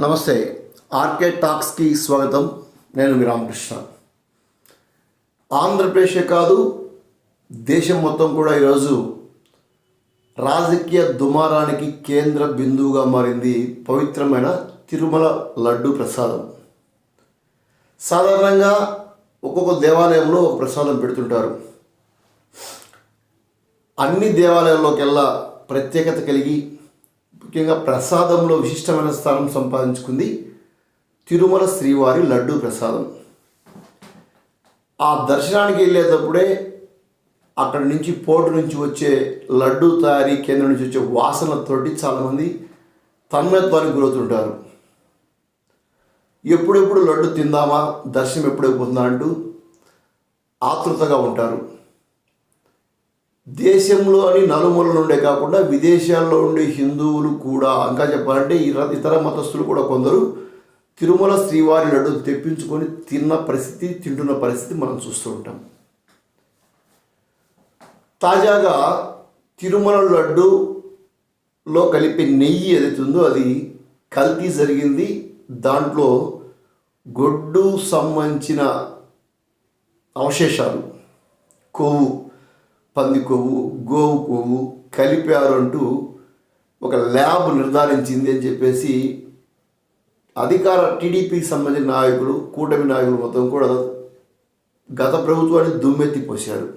నమస్తే ఆర్కే టాక్స్కి స్వాగతం. నేను మీ రామకృష్ణ. ఆంధ్రప్రదేశే కాదు దేశం మొత్తం కూడా ఈరోజు రాజకీయ దుమారానికి కేంద్ర బిందువుగా మారింది పవిత్రమైన తిరుమల లడ్డు ప్రసాదం. సాధారణంగా ఒక్కొక్క దేవాలయంలో ఒక ప్రసాదం పెడుతుంటారు. అన్ని దేవాలయాల్లోకెల్లా ప్రత్యేకత కలిగి ముఖ్యంగా ప్రసాదంలో విశిష్టమైన స్థానం సంపాదించుకుంది తిరుమల శ్రీవారి లడ్డు ప్రసాదం. ఆ దర్శనానికి వెళ్ళేటప్పుడే అక్కడి నుంచి పోటు నుంచి వచ్చే లడ్డు తయారీ కేంద్రం నుంచి వచ్చే వాసనతోటి చాలామంది తన్మయత్వానికి గురవుతుంటారు. ఎప్పుడెప్పుడు లడ్డు తిందామా దర్శనం ఎప్పుడైపోతుందా అంటూ ఆతృతగా ఉంటారు. దేశంలోని నలుమూలల నుండే కాకుండా విదేశాల్లో ఉండే హిందువులు కూడా ఇంకా చెప్పాలంటే ఇతర మతస్థులు కూడా కొందరు తిరుమల శ్రీవారి లడ్డు తెప్పించుకొని తిన్న పరిస్థితి తింటున్న పరిస్థితి మనం చూస్తూ ఉంటాం. తాజాగా తిరుమల లడ్డులో కలిపే నెయ్యి ఏదైతే ఉందో అది కల్తీ జరిగింది. దాంట్లో గొడ్డు సంబంధించిన అవశేషాలు కొవ్వు పంది కొవ్వు గోవు కొవ్వు కలిపారు అంటూ ఒక ల్యాబ్ నిర్ధారించింది అని చెప్పేసి అధికార టీడీపీకి సంబంధించిన నాయకులు కూటమి నాయకులు మొత్తం కూడా గత ప్రభుత్వాన్ని దుమ్మెత్తిపోశారు.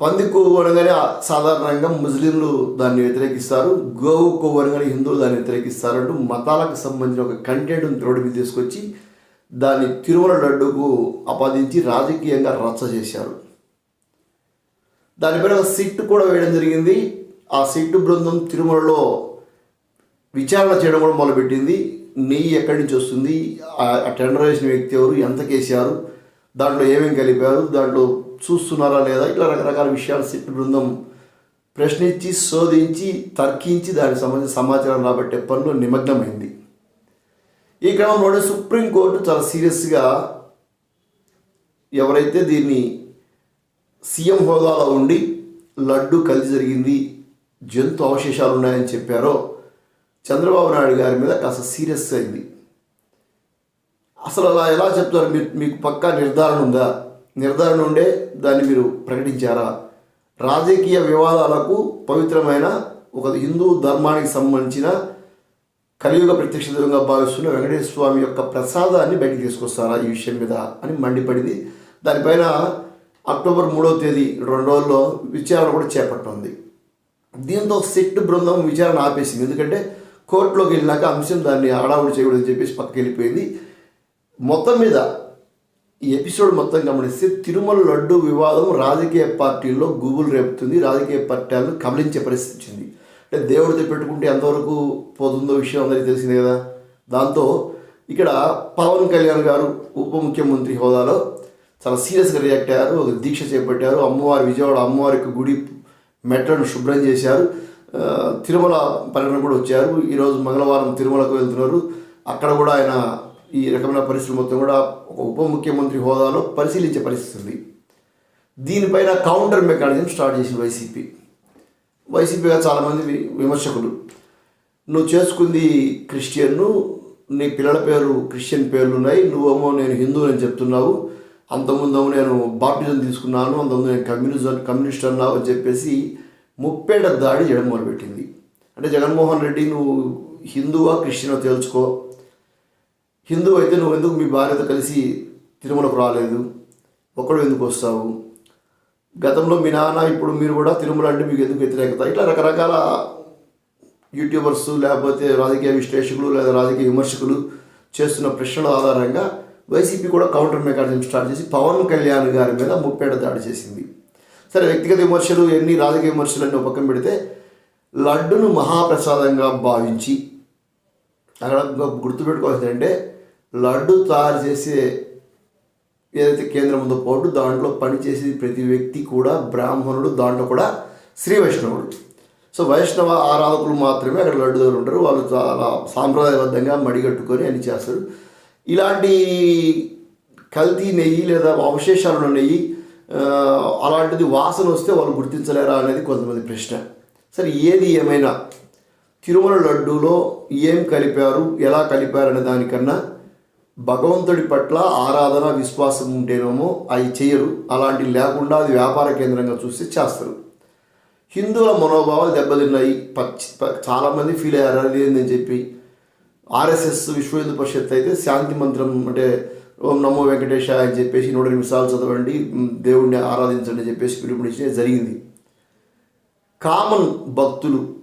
పంది కొవ్వు అనగానే సాధారణంగా ముస్లింలు దాన్ని వ్యతిరేకిస్తారు గోవు కొవ్వు అనగానే హిందువులు దాన్ని వ్యతిరేకిస్తారు అంటూ మతాలకు సంబంధించిన ఒక కంటెంట్ని త్రోడి మీద తీసుకొచ్చి దాన్ని తిరుమల లడ్డుకు ఆపాదించి రాజకీయంగా రచ్చ చేశారు. దానిపైన ఒక సిట్ కూడా వేయడం జరిగింది. ఆ సిట్ బృందం తిరుమలలో విచారణ చేయడం కూడా మొదలుపెట్టింది. నెయ్యి ఎక్కడి నుంచి వస్తుంది? ఆ- టెండర్ వేసిన వ్యక్తి ఎవరు? ఎంత కేసారు? దాంట్లో ఏమేమి కలిపారు? దాంట్లో చూస్తున్నారా లేదా? ఇట్లా రకరకాల విషయాలు సిట్ బృందం ప్రశ్నించి శోధించి తర్కించి దానికి సంబంధించిన సమాచారం రాబట్టే పనిలో నిమగ్నమైంది. ఈ క్రమంలోనే సుప్రీంకోర్టు చాలా సీరియస్గా ఎవరైతే దీన్ని సీఎం హోదాలో ఉండి లడ్డు కలిసి జరిగింది జంతు అవశేషాలు ఉన్నాయని చెప్పారో చంద్రబాబు నాయుడు గారి మీద కాస్త సీరియస్ అయింది. అసలు అలా ఎలా చెప్తారు మీరు మీకు పక్కా నిర్ధారణ ఉందా? నిర్ధారణ ఉండే దాన్ని మీరు ప్రకటించారా? రాజకీయ వివాదాలకు పవిత్రమైన ఒక హిందూ ధర్మానికి సంబంధించిన కలియుగ ప్రత్యక్ష దైవంగా భావిస్తున్న వెంకటేశ్వర స్వామి యొక్క ప్రసాదాన్ని బయటికి తీసుకొస్తారా ఈ విషయం మీద అని మండిపడింది. దానిపైన అక్టోబర్ మూడవ తేదీ రెండు రోజుల్లో విచారణ కూడా చేపట్టింది దీంతో సిట్ బృందం విచారణ ఆపేసింది. ఎందుకంటే కోర్టులోకి వెళ్ళినాక అంశం దాన్ని హడావుడి చేయకూడదని చెప్పేసి పక్కకి వెళ్ళిపోయింది మొత్తం మీద ఈ ఎపిసోడ్ మొత్తం గమనిస్తే తిరుమల లడ్డు వివాదం రాజకీయ పార్టీల్లో గుబులు రేపుతుంది. రాజకీయ పార్టీలను కబలించే పరిస్థితి వచ్చింది. అంటే దేవుడితో పెట్టుకుంటే ఎంతవరకు పోతుందో విషయం అందరికీ తెలిసిందే కదా. దాంతో ఇక్కడ పవన్ కళ్యాణ్ గారు ఉప ముఖ్యమంత్రి హోదాలో చాలా సీరియస్గా రియాక్ట్ అయ్యారు ఒక దీక్ష చేపట్టారు. అమ్మవారి విజయవాడ అమ్మవారి యొక్క గుడి మెట్లను శుభ్రం చేశారు. తిరుమల పర్యటన కూడా వచ్చారు. ఈరోజు మంగళవారం తిరుమలకు వెళ్తున్నారు. అక్కడ కూడా ఆయన ఈ రకమైన పరిస్థితులు మొత్తం కూడా ఒక ఉప ముఖ్యమంత్రి హోదాలో పరిశీలించే పరిస్థితి ఉంది. దీనిపైన కౌంటర్ మెకానిజం స్టార్ట్ చేసింది వైసీపీ. వైసీపీగా చాలామంది విమర్శకులు. నువ్వు చేసుకుంది క్రిస్టియన్ను నీ పిల్లల పేరు క్రిస్టియన్ పేర్లు ఉన్నాయి నువ్వేమో నేను హిందూ అని చెప్తున్నావు అంతకుముందు నేను బాప్టిజం తీసుకున్నాను అంతకుముందు నేను కమ్యూనిజం కమ్యూనిస్ట్ అన్నావు అని చెప్పేసి ముప్పేట దాడి చేయడం మొదలుపెట్టింది. అంటే జగన్మోహన్ రెడ్డి నువ్వు హిందువా క్రిస్టియనో తేల్చుకో. హిందూ అయితే నువ్వు ఎందుకు మీ భార్యతో కలిసి తిరుమలకు రాలేదు? ఒక్కడు ఎందుకు వస్తావు? గతంలో మీ నాన్న ఇప్పుడు మీరు కూడా తిరుమల అంటే మీకు ఎందుకు వ్యతిరేకత? ఇట్లా రకరకాల యూట్యూబర్స్ లేకపోతే రాజకీయ విశ్లేషకులు లేదా రాజకీయ విమర్శకులు చేస్తున్న ప్రశ్నల ఆధారంగా వైసీపీ కూడా కౌంటర్ మెకానిజం స్టార్ట్ చేసి పవన్ కళ్యాణ్ గారి మీద ముప్పేట దాడి చేసింది. సరే వ్యక్తిగత విమర్శలు ఎన్ని రాజకీయ విమర్శలు అన్ని పక్కన పెడితే లడ్డును మహాప్రసాదంగా భావించి అక్కడ గుర్తుపెట్టుకోవాల్సింది అంటే లడ్డు తయారు చేసే ఏదైతే కేంద్రం ఉందో పోటు దాంట్లో పనిచేసే ప్రతి వ్యక్తి కూడా బ్రాహ్మణుడు దాంట్లో కూడా శ్రీ వైష్ణవుడు. సో వైష్ణవ ఆరాధకులు మాత్రమే అక్కడ లడ్డు దగ్గర ఉంటారు. వాళ్ళు చాలా సాంప్రదాయబద్ధంగా మడిగట్టుకొని అన్ని చేస్తారు. ఇలాంటి కల్తీ నెయ్యి లేదా అవశేషాలు ఉన్న నెయ్యి అలాంటిది వాసన వస్తే వాళ్ళు గుర్తించలేరా అనేది కొంతమంది ప్రశ్న. సరే ఏది ఏమైనా తిరుమల లడ్డూలో ఏం కలిపారు ఎలా కలిపారు అనే దానికన్నా భగవంతుడి పట్ల ఆరాధన విశ్వాసం ఉంటేనేమో అవి చేయరు. అలాంటి లేకుండా అది వ్యాపార కేంద్రంగా చూసి చేస్తారు. హిందువుల మనోభావాలు దెబ్బతిన్నాయి. పచ్చి చాలామంది ఫీల్ అయ్యారు? అది ఏందని చెప్పి ఆర్ఎస్ఎస్ విశ్వ హిందూ పరిషత్ అయితే శాంతి మంత్రం అంటే ఓం నమో వెంకటేశ అని చెప్పేసి నూట నిమిషాలు చదవండి దేవుణ్ణి దేవుడిని ఆరాధించండి అని చెప్పేసి పిలుపునిచ్చే జరిగింది. కామన్ భక్తులు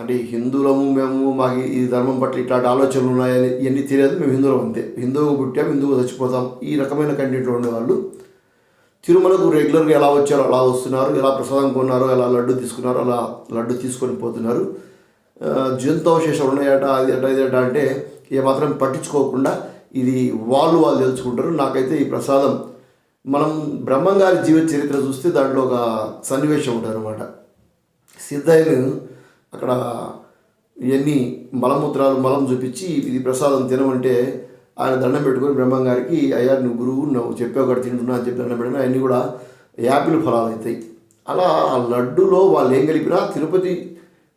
అంటే హిందువులము మేము మాకు ఈ ధర్మం పట్ల ఇట్లాంటి ఆలోచనలు ఉన్నాయని ఇవన్నీ తెలియదు. మేము హిందువులం అంతే. హిందువు పుట్టాం హిందువు చచ్చిపోతాం. ఈ రకమైన కంటెంట్లో ఉండేవాళ్ళు. తిరుమలకు రెగ్యులర్గా ఎలా వచ్చారో అలా వస్తున్నారు. ఎలా ప్రసాదం కొన్నారో ఎలా లడ్డు తీసుకున్నారో అలా లడ్డు తీసుకొని పోతున్నారు. ఆ, జంతు ఉన్నాయట అది అట ఇది అట అంటే ఏమాత్రం పట్టించుకోకుండా ఇది వాళ్ళు వాళ్ళు తెలుసుకుంటారు. నాకైతే ఈ ప్రసాదం మనం బ్రహ్మంగారి జీవిత చరిత్ర చూస్తే దాంట్లో ఒక సన్నివేశం ఉంటుంది అనమాట సిద్ధయ్యను అక్కడ ఇవన్నీ మలమూత్రాలు మలం చూపించి ఇది ప్రసాదం తినమంటే ఆయన దండం పెట్టుకొని బ్రహ్మంగారికి అయ్యా నువ్వు గురువు నువ్వు చెప్పావు ఒకటి తింటున్నా అని చెప్పి దండం పెట్టిన అవన్నీ కూడా యాపిల్ ఫలాలు అవుతాయి అలా ఆ లడ్డులో వాళ్ళు ఏం కలిపినా తిరుపతి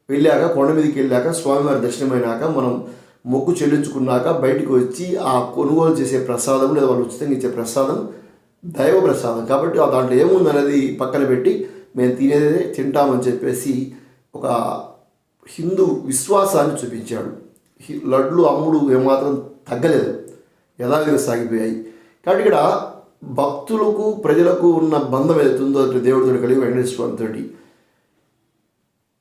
వెళ్ళాక కొండ మీదకి వెళ్ళాక స్వామివారి దర్శనమైనాక మనం మొక్కు చెల్లించుకున్నాక బయటికి వచ్చి ఆ కొనుగోలు చేసే ప్రసాదం లేదా వాళ్ళు ఉచితంగా ఇచ్చే ప్రసాదం దైవ ప్రసాదం. కాబట్టి ఆ దాంట్లో ఏముంది అనేది పక్కన పెట్టి మేము తినేదే తింటామని చెప్పేసి ఒక హిందూ విశ్వాసాన్ని చూపించాడు. హి- లడ్లు అమ్ముడు ఏమాత్రం తగ్గలేదు. యథావిధిగా సాగిపోయాయి. కాబట్టి ఇక్కడ భక్తులకు ప్రజలకు ఉన్న బంధం ఏదైతుందో దేవుడితో కలిగి వెంకటేశ్వరంతో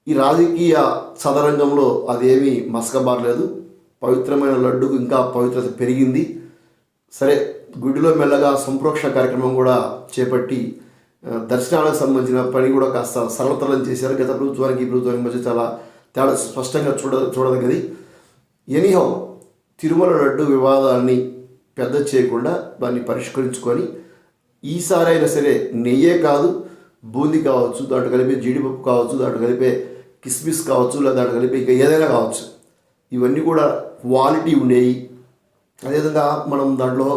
ఈ రాజకీయ చదరంగంలో అదేమీ మసకబారలేదు. పవిత్రమైన లడ్డుకు ఇంకా పవిత్రత పెరిగింది. సరే గుడిలో మెల్లగా సంప్రోక్షణ కార్యక్రమం కూడా చేపట్టి దర్శనాలకు సంబంధించిన పని కూడా కాస్త సరళతరం చేశారు. గత ప్రభుత్వానికి ఈ ప్రభుత్వానికి మధ్య చాలా తేడా స్పష్టంగా చూడ చూడదగ్గది ఎనీహౌ తిరుమల లడ్డు వివాదాన్ని పెద్ద చేయకుండా దాన్ని పరిష్కరించుకొని ఈసారైనా సరే నెయ్యే కాదు బూంది కావచ్చు దాంట్లో కలిపే జీడిపప్పు కావచ్చు దాంట్లో కలిపే కిస్మిస్ కావచ్చు లేదా దాంట్లో కలిపే ఇంకా ఏదైనా కావచ్చు. ఇవన్నీ కూడా క్వాలిటీ ఉండేవి అదేవిధంగా మనం దాంట్లో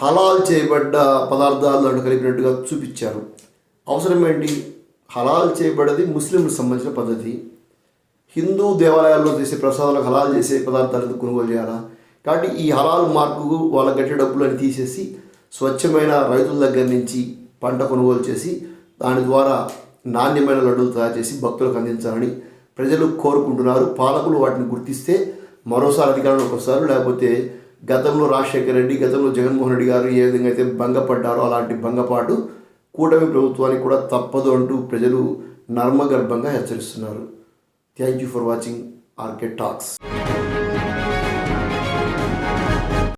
హలాల్ చేయబడ్డ పదార్థాలు దాంట్లో కలిపినట్టుగా చూపించారు. అవసరం ఏంటి? హలాల్ చేయబడేది ముస్లింలకు సంబంధించిన పద్ధతి. హిందూ దేవాలయాల్లో చేసే ప్రసాదాలకు హలాల్ చేసే పదార్థాలు కొనుగోలు చేయాలా? కాబట్టి ఈ హలాల్ మార్పుకు వాళ్ళ గట్టి డబ్బులను తీసేసి స్వచ్ఛమైన రైతుల దగ్గర నుంచి పంట కొనుగోలు చేసి దాని ద్వారా నాణ్యమైన లడ్డూలు తయారు చేసి భక్తులకు అందించాలని ప్రజలు కోరుకుంటున్నారు. పాలకులు వాటిని గుర్తిస్తే మరోసారి అధికారంలోకి వస్తారు. లేకపోతే గతంలో రాజశేఖర రెడ్డి గతంలో జగన్మోహన్ రెడ్డి గారు ఏ విధంగా అయితే భంగపడ్డారో అలాంటి భంగపాటు కూటమి ప్రభుత్వానికి కూడా తప్పదు అంటూ ప్రజలు నర్మగర్భంగా హెచ్చరిస్తున్నారు. Thank you for watching RK talks